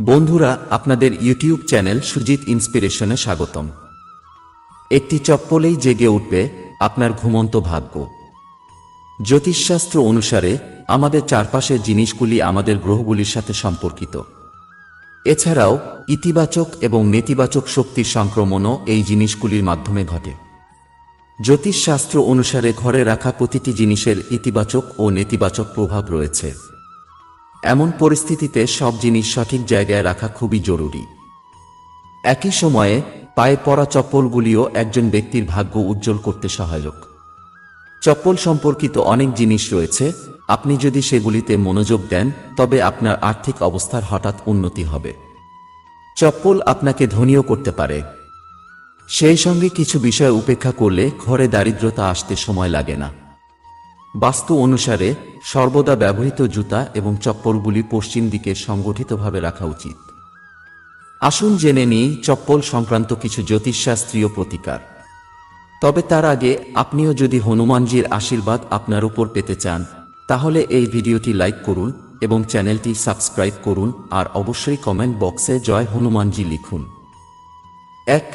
বন্ধুরা, আপনাদের YouTube channel Sujit ইন্সপিরেশনে স্বাগতম। একটি চপ্পলেই জেগে উঠবে আপনার ঘুমন্ত ভাগ্য। জ্যোতিষশাস্ত্র অনুসারে আমাদের চারপাশের জিনিসগুলি আমাদের গ্রহগুলির সাথে সম্পর্কিত। এছাড়াও ইতিবাচক এবং নেতিবাচক শক্তির সংক্রমণও এই জিনিসগুলির মাধ্যমে ঘটে। জ্যোতিষশাস্ত্র অনুসারে ঘরে রাখা প্রতিটি জিনিসের ইতিবাচক ও নেতিবাচক প্রভাব রয়েছে। এমন পরিস্থিতিতে সব জিনিস সঠিক জায়গায় রাখা খুবই জরুরি। একই সময়ে পায়ে পরা চপ্পলগুলিও একজন ব্যক্তির ভাগ্য উজ্জ্বল করতে সহায়ক। চপ্পল সম্পর্কিত অনেক জিনিস রয়েছে, আপনি যদি সেগুলিতে মনোযোগ দেন, তবে আপনার আর্থিক অবস্থার হঠাৎ উন্নতি হবে। চপ্পল আপনাকে ধনীও করতে পারে। সেই সঙ্গে কিছু বিষয় উপেক্ষা করলে ঘরে দারিদ্রতা আসতে সময় লাগে না। বাস্তু অনুসারে সর্বদা ব্যবহৃত জুতা এবং চপ্পলগুলি পশ্চিম দিকে সংগঠিতভাবে রাখা উচিত। আসুন জেনে নিই চপ্পল সংক্রান্ত কিছু জ্যোতিষশাস্ত্রীয় প্রতিকার। তবে তার আগে আপনিও যদি হনুমানজির আশীর্বাদ আপনার উপর পেতে চান, তাহলে এই ভিডিওটি লাইক করুন এবং চ্যানেলটি সাবস্ক্রাইব করুন আর অবশ্যই কমেন্ট বক্সে জয় হনুমানজি লিখুন। এক,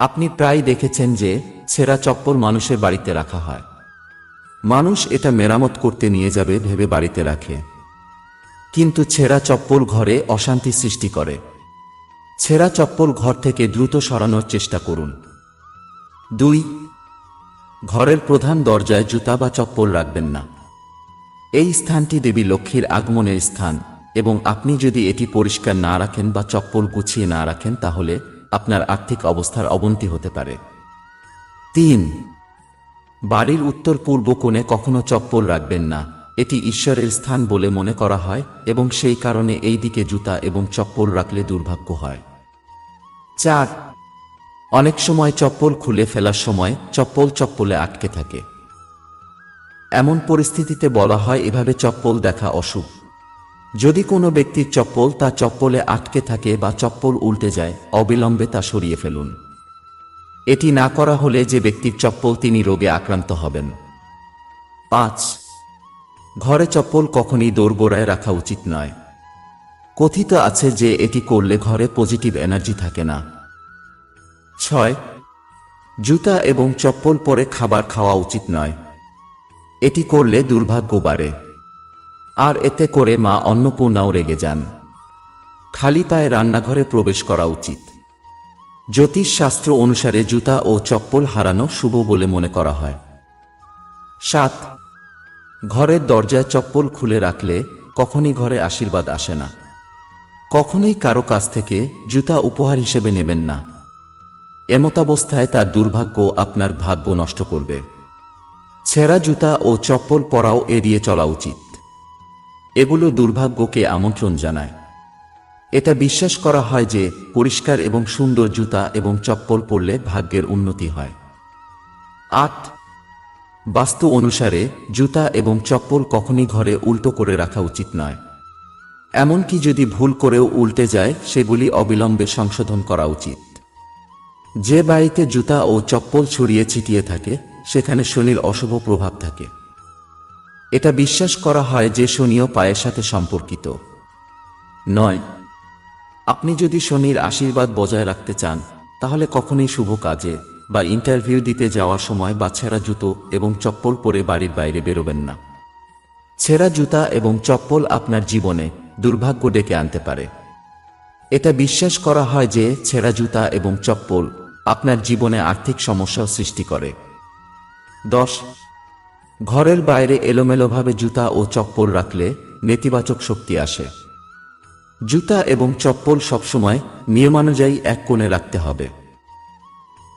আপনি প্রায় দেখেছেন যে ছেঁড়া চপ্পল মানুষের বাড়িতে রাখা হয়। মানুষ এটা মেরামত করতে নিয়ে যাবে ভেবে বাড়িতে রাখে। কিন্তু ছেঁড়া চপ্পল ঘরে অশান্তি সৃষ্টি করে। ছেঁড়া চপ্পল ঘর থেকে দ্রুত সরানোর চেষ্টা করুন। দুই, ঘরের প্রধান দরজায় জুতা বা চপ্পল রাখবেন না। এই স্থানটি দেবী লক্ষ্মীর আগমনের স্থান এবং আপনি যদি এটি পরিষ্কার না রাখেন বা চপ্পল গুছিয়ে না রাখেন তাহলে আপনার আর্থিক অবস্থার অবনতি হতে পারে। তিন বাড়ির উত্তর পূর্ব কোণে কখনো চপ্পল রাখবেন না। এটি ঈশ্বরের স্থান বলে মনে করা হয় এবং সেই কারণে এই দিকে জুতা এবং চপ্পল রাখলে দুর্ভাগ্য হয়। চার, অনেক সময় চপ্পল খুলে ফেলার সময় চপ্পল চপ্পলে আটকে থাকে। এমন পরিস্থিতিতে বলা হয় এভাবে চপ্পল দেখা অশুভ। যদি কোনো ব্যক্তির চপ্পল তা চপ্পলে আটকে থাকে বা চপ্পল উল্টে যায়, অবিলম্বে তা সরিয়ে ফেলুন। এটি না করা হলে যে ব্যক্তির চপ্পল তিনি রোগে আক্রান্ত হবেন। পাঁচ, ঘরে চপ্পল কখনই দোরগোড়ায় রাখা উচিত নয়। কথিত আছে যে এটি করলে ঘরে পজিটিভ এনার্জি থাকে না। ছয়, জুতা এবং চপ্পল পরে খাবার খাওয়া উচিত নয়। এটি করলে দুর্ভাগ্য বাড়ে। আর এতে করে মা অন্নপূর্ণাও রেগে যান। খালি পায়ে রান্নাঘরে প্রবেশ করা উচিত। জ্যোতিষ শাস্ত্র অনুসারে জুতা ও চপ্পল হারানো শুভ বলে মনে করা হয়। সাত, ঘরের দরজায় চপ্পল খুলে রাখলে কখনই ঘরে আশীর্বাদ আসে না। কখনোই কারও কাছ থেকে জুতা উপহার হিসেবে নেবেন না। এমতাবস্থায় তার দুর্ভাগ্য আপনার ভাগ্য নষ্ট করবে। ছেঁড়া জুতা ও চপ্পল পরাও এড়িয়ে চলা উচিত। এগুলো দুর্ভাগ্যকে আমন্ত্রণ জানায়। এটা বিশ্বাস করা হয় যে পরিষ্কার এবং সুন্দর জুতা এবং চপ্পল পরলে ভাগ্যের উন্নতি হয়। আট, বাস্তু অনুসারে জুতা এবং চপ্পল কখনই ঘরে উল্টো করে রাখা উচিত নয়। এমনকি যদি ভুল করেও উল্টে যায়, সেগুলি অবিলম্বে সংশোধন করা উচিত। যে বাড়িতে জুতা ও চপ্পল ছড়িয়ে ছিটিয়ে থাকে, সেখানে শনির অশুভ প্রভাব থাকে। এটা বিশ্বাস করা হয় যে শনিও পায়ের সাথে সম্পর্কিত। নয় আপনি যদি শনির আশীর্বাদ বজায় রাখতে চান, তাহলে কখনোই শুভ কাজে বা ইন্টারভিউ দিতে যাওয়ার সময় বা ছেঁড়া জুতো এবং চপ্পল পরে বাড়ির বাইরে বেরোবেন না। ছেঁড়া জুতা এবং চপ্পল আপনার জীবনে দুর্ভাগ্য ডেকে আনতে পারে। এটা বিশ্বাস করা হয় যে ছেঁড়া জুতা এবং চপ্পল আপনার জীবনে আর্থিক সমস্যাও সৃষ্টি করে। দশ, ঘরের বাইরে এলোমেলোভাবে জুতা ও চপ্পল রাখলে নেতিবাচক শক্তি আসে। জুতা এবং চপ্পল সবসময় নিয়মানুযায়ী এক কোণে রাখতে হবে।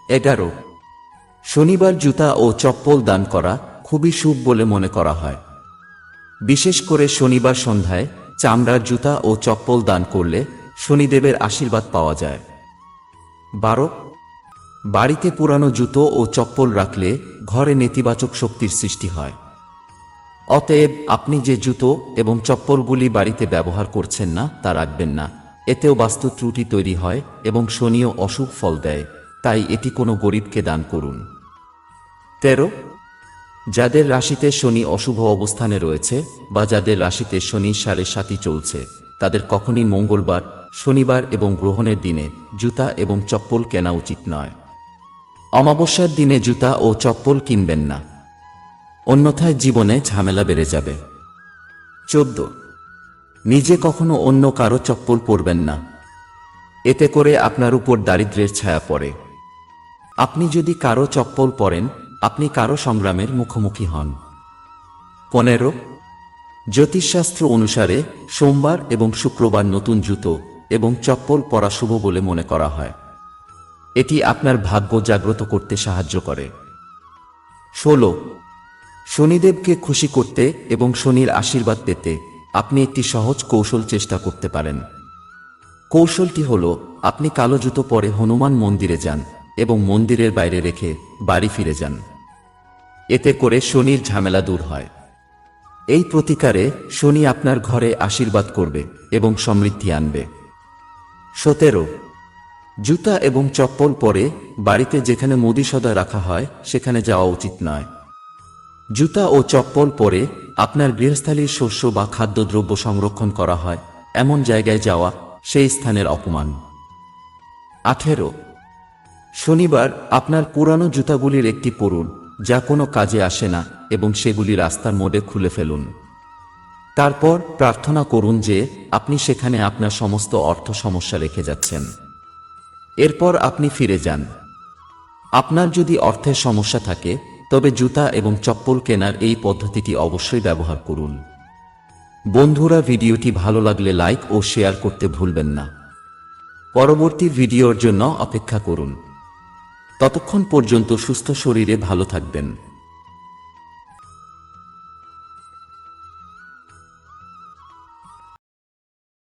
এগারো। শনিবার জুতা ও চপ্পল দান করা খুবই শুভ বলে মনে করা হয়। বিশেষ করে শনিবার সন্ধ্যায় চামড়ার জুতা ও চপ্পল দান করলে শনিদেবের আশীর্বাদ পাওয়া যায়। বারো। বাড়িতে পুরানো জুতো ও চপ্পল রাখলে ঘরে নেতিবাচক শক্তির সৃষ্টি হয়। অতএব আপনি যে জুতো এবং চপ্পলগুলি বাড়িতে ব্যবহার করছেন না, তা রাখবেন না। এতেও বাস্তু ত্রুটি তৈরি হয় এবং শনিও অশুভ ফল দেয়। তাই এটি কোনো গরিবকে দান করুন। তেরো, যাদের রাশিতে শনি অশুভ অবস্থানে রয়েছে বা যাদের রাশিতে শনি সাড়ে সাতই চলছে, তাদের কখনই মঙ্গলবার, শনিবার এবং গ্রহণের দিনে জুতা এবং চপ্পল কেনা উচিত নয়। অমাবস্যার দিনে জুতা ও চপ্পল কিনবেন না। অন্যথায় জীবনে ঝামেলা বেড়ে যাবে। চোদ্দ। নিজে কখনো অন্য কারও চপ্পল পরবেন না। এতে করে আপনার উপর দারিদ্র্যের ছায়া পড়ে। আপনি যদি কারও চপ্পল পরেন, আপনি কারও সংগ্রামের মুখোমুখি হন। পনেরো। জ্যোতিষশাস্ত্র অনুসারে সোমবার এবং শুক্রবার নতুন জুতো এবং চপ্পল পরা শুভ বলে মনে করা হয়। এটি আপনার ভাগ্য জাগ্রত করতে সাহায্য করে। ষোলো। শনিদেবকে খুশি করতে এবং শনির আশীর্বাদ পেতে আপনি একটি সহজ কৌশল চেষ্টা করতে পারেন। কৌশলটি হল, আপনি কালো জুতো পরে হনুমান মন্দিরে যান এবং মন্দিরের বাইরে রেখে বাড়ি ফিরে যান। এতে করে শনির ঝামেলা দূর হয়। এই প্রতিকারে শনি আপনার ঘরে আশীর্বাদ করবে এবং সমৃদ্ধি আনবে। সতেরো, জুতা এবং চপ্পল পরে বাড়িতে যেখানে মুদি সদা রাখা হয়, সেখানে যাওয়া উচিত নয়। জুতা ও চপ্পল পরে আপনার গৃহস্থালীর শস্য বা খাদ্যদ্রব্য সংরক্ষণ করা হয়। এমন জায়গায় যাওয়া সেই স্থানের অপমান। আঠেরো। শনিবার আপনার পুরানো জুতাগুলির একটি পরুন, যা কোনো কাজে আসে না এবং সেগুলি রাস্তার মোড়ে খুলে ফেলুন। তারপর প্রার্থনা করুন যে আপনি সেখানে আপনার সমস্ত অর্থ সমস্যা রেখে যাচ্ছেন। এরপর আপনি ফিরে যান। আপনার যদি অর্থের সমস্যা থাকে তবে জুতা এবং চপ্পল কেনার এই পদ্ধতিটি অবশ্যই ব্যবহার করুন। বন্ধুরা, ভিডিওটি ভালো লাগলে লাইক ও শেয়ার করতে ভুলবেন না। পরবর্তী ভিডিওর জন্য অপেক্ষা করুন। ততক্ষণ পর্যন্ত সুস্থ শরীরে ভালো থাকবেন।